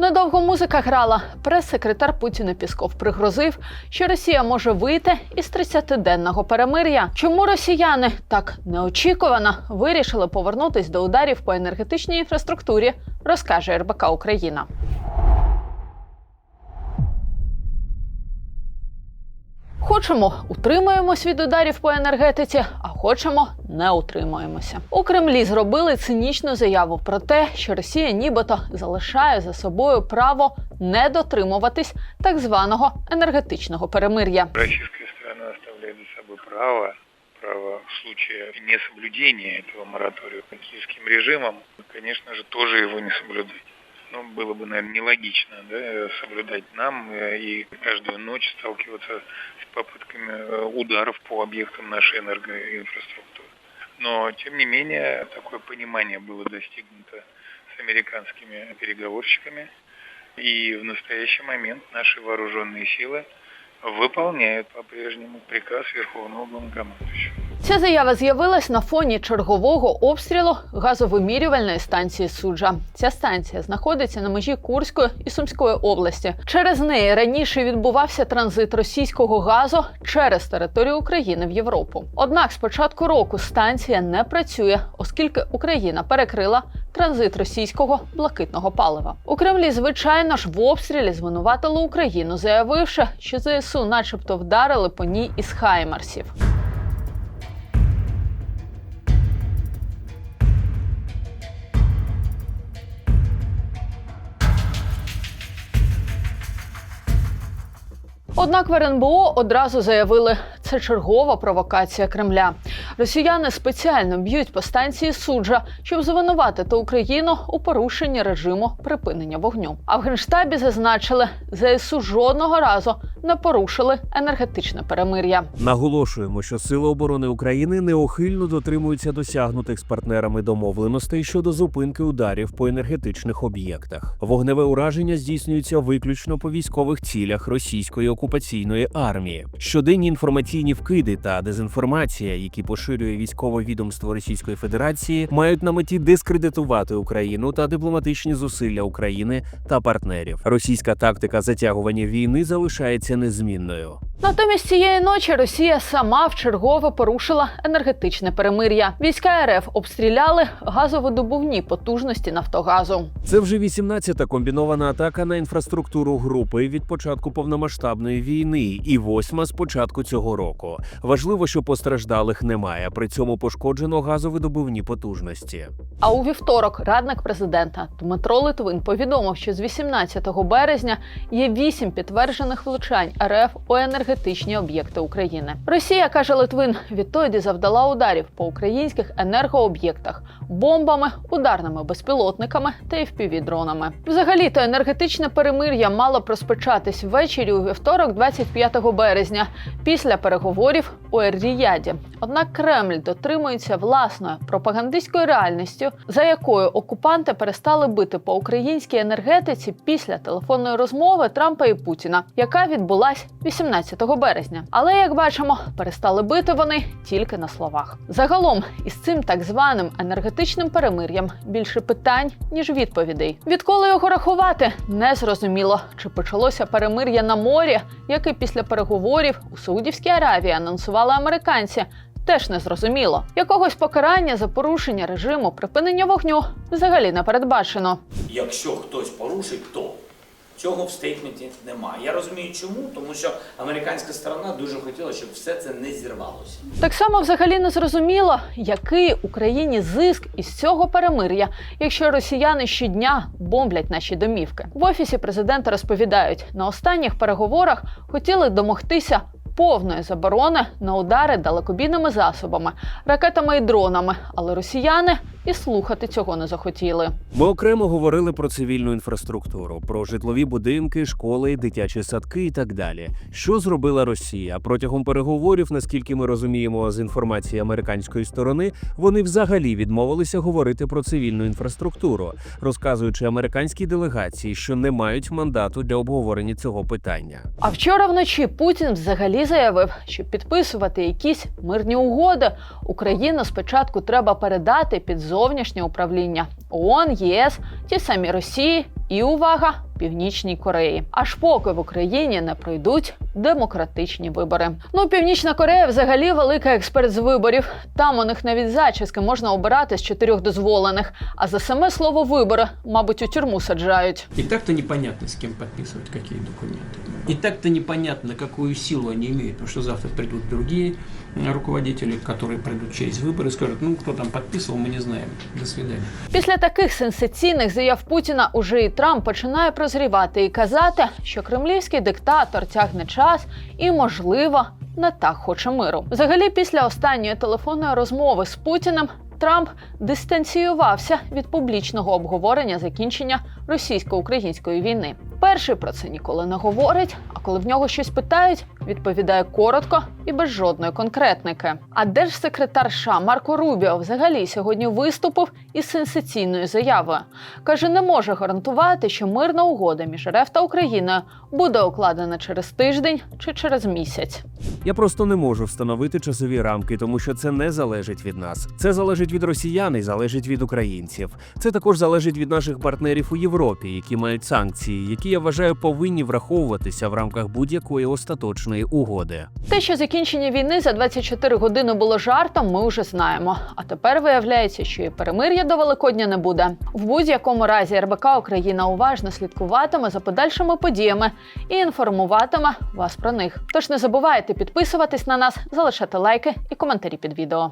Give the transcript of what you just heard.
Недовго музика грала. Прес-секретар Путіна Пісков пригрозив, що Росія може вийти із 30-денного перемир'я. Чому росіяни так неочікувано вирішили повернутись до ударів по енергетичній інфраструктурі, розкаже РБК Україна. Хочемо утримуємось від ударів по енергетиці, а хочемо не утримуємося. У Кремлі зробили цинічну заяву про те, що Росія нібито залишає за собою право не дотримуватись так званого енергетичного перемир'я. Российская страна оставляет за собой право, право в случае несоблюдения этого моратория киевским режимом, конечно же, тоже его не соблюдать. Ну, было бы, наверное, нелогично да, соблюдать нам э, и каждую ночь сталкиваться с попытками э, ударов по объектам нашей энергоинфраструктуры. Но, тем не менее, такое понимание было достигнуто с американскими переговорщиками. И в настоящий момент наши вооруженные силы выполняют по-прежнему приказ Верховного Главнокомандующего. Ця заява з'явилась на фоні чергового обстрілу газовимірювальної станції суджа. Ця станція знаходиться на межі Курської і Сумської області. Через неї раніше відбувався транзит російського газу через територію України в Європу. Однак з початку року станція не працює, оскільки Україна перекрила транзит російського блакитного палива. У Кремлі, звичайно ж, в обстрілі звинуватили Україну, заявивши, що ЗСУ, начебто, вдарили по ній із хаймарсів. Однак в РНБО одразу заявили, це чергова провокація Кремля. Росіяни спеціально б'ють по станції суджа, щоб звинуватити Україну у порушенні режиму припинення вогню. А в генштабі зазначили, ЗСУ жодного разу не порушили енергетичне перемир'я. Наголошуємо, що Сили оборони України неухильно дотримуються досягнутих з партнерами домовленостей щодо зупинки ударів по енергетичних об'єктах. Вогневе ураження здійснюється виключно по військових цілях російської окупаційної армії. Щоденні інформаційні вкиди та дезінформація, які поширює військове відомство Російської Федерації, мають на меті дискредитувати Україну та дипломатичні зусилля України та партнерів. Російська тактика затягування війни залишається незмінною. Натомість цієї ночі Росія сама вчергове порушила енергетичне перемир'я. Війська РФ обстріляли газовидобувні потужності Нафтогазу. Це вже 18-та комбінована атака на інфраструктуру групи від початку повномасштабної війни, і восьма з початку цього року. Важливо, що постраждалих немає. При цьому пошкоджено газовидобувні потужності. А у вівторок радник президента Дмитро Литвин повідомив, що з 18 березня є вісім підтверджених влучань РФ у енергетичні об'єкти України. Росія каже Литвин, відтоді завдала ударів по українських енергооб'єктах бомбами, ударними безпілотниками та FPV-дронами. Взагалі, то енергетичне перемир'я мало б розпочатись ввечері у вівторок, 25 березня, після переговорів у Ер-Ріяді. Однак Кремль дотримується власною пропагандистською реальністю, за якою окупанти перестали бити по українській енергетиці після телефонної розмови Трампа і Путіна, яка відбулась 18 березня. Але як бачимо, перестали бити вони тільки на словах. Загалом із цим так званим енергетичним перемир'ям більше питань ніж відповідей. Відколи його рахувати, не зрозуміло, чи почалося перемир'я на морі, яке після переговорів у Саудівській Аравії анонсували американці. Теж не зрозуміло. Якогось покарання за порушення режиму припинення вогню взагалі не передбачено. Якщо хтось порушить, то цього в стейтменті немає. Я розумію, чому, тому що американська сторона дуже хотіла, щоб все це не зірвалося. Так само взагалі не зрозуміло, який Україні зиск із цього перемир'я, якщо росіяни щодня бомблять наші домівки. В офісі президента розповідають, на останніх переговорах хотіли домогтися. Повної заборони на удари далекобійними засобами, ракетами і дронами, але росіяни і слухати цього не захотіли. Ми окремо говорили про цивільну інфраструктуру, про житлові будинки, школи, дитячі садки і так далі. Що зробила Росія протягом переговорів, наскільки ми розуміємо з інформації американської сторони, вони взагалі відмовилися говорити про цивільну інфраструктуру, розказуючи американській делегації, що не мають мандату для обговорення цього питання. А вчора вночі Путін взагалі заявив, що підписувати якісь мирні угоди Україну спочатку треба передати під зовнішнє управління. ООН, ЄС, ті самі Росії. І увага Північній Кореї. Аж поки в Україні не пройдуть демократичні вибори. Ну, Північна Корея взагалі велика експерт з виборів. Там у них навіть зачіски можна обирати з чотирьох дозволених. А за саме слово вибори, мабуть, у тюрму саджають. И так-то непонятно, с кем подписывать какие документы. И так-то непонятно, какую силу они имеют, потому что завтра придут другие м, руководители, которые пройдут через выборы и скажут, ну, кто там подписывал, мы не знаем. До свидания. Після таких сенсаційних заяв Путіна уже і Трамп починає прозрівати і казати, що кремлівський диктатор тягне час і, можливо, не так хоче миру. Взагалі, після останньої телефонної розмови з Путіним. Трамп дистанціювався від публічного обговорення закінчення російсько-української війни. Перший про це ніколи не говорить. А коли в нього щось питають, відповідає коротко і без жодної конкретники. А держсекретар США Марко Рубіо взагалі сьогодні виступив із сенсаційною заявою. каже, не може гарантувати, що мирна угода між РФ та Україною буде укладена через тиждень чи через місяць. Я просто не можу встановити часові рамки, тому що це не залежить від нас. Це залежить від росіян і залежить від українців. Це також залежить від наших партнерів у Європі, які мають санкції, я вважаю повинні враховуватися в рамках будь-якої остаточної угоди. Те, що закінчення війни за 24 години було жартом, ми вже знаємо. А тепер виявляється, що і перемир'я до Великодня не буде. В будь-якому разі РБК Україна уважно слідкуватиме за подальшими подіями і інформуватиме вас про них. Тож не забувайте підписуватись на нас, залишати лайки і коментарі під відео.